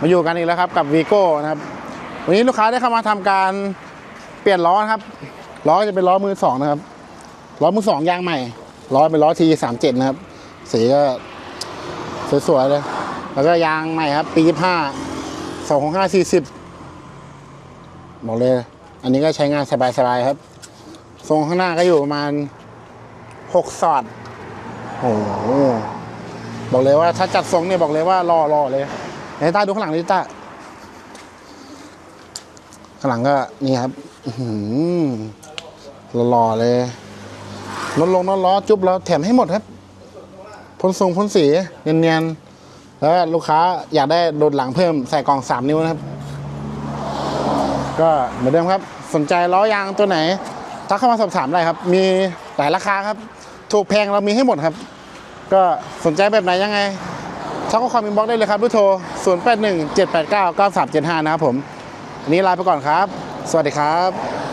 มาอยู่กันอีกแล้วครับกับวีโก้นะครับวันนี้ลูกค้าได้เข้ามาทำการเปลี่ยนล้อนะครับล้อจะเป็นล้อมือสองนะครับล้อมือสองยางใหม่ล้อเป็นล้อทีสามเจ็ดนะครับ สีก็สวยๆเลยแล้วก็ยางใหม่ครับ ปียี่ห้าสองของห้าสี่สิบบอกเลย อันนี้ก็ใช้งานสบายๆครับ ทรงข้างหน้าก็อยู่ประมาณหกสอดโอ้โหบอกเลยว่าถ้าจัดทรงเนี่ยบอกเลยว่ารอรอเลย ไหนตาดูข้างหลังดิตาข้างหลังก็นี่ครับหือหล่อเลยรถลงรถล้อจุ๊บแล้วแถมให้หมดครับพ่นทรงพ่นสีเนียนๆแล้วลูกค้าอยากได้โดดหลังเพิ่มใส่กล่องสามนิ้วนะครับ ก็เหมือนเดิมครับ สนใจล้อยางตัวไหนทักเข้ามาสอบถามได้ครับ มีหลายราคาครับ ถูกแพงเรามีให้หมดครับ ก็สนใจแบบไหนยังไง ทักข้อความอินบ็อกซ์ได้เลยครับด้วยโทร 0 8 1 7 8 9 9 3 7 5 นะครับผมอันนี้ลาไปก่อนครับ สวัสดีครับ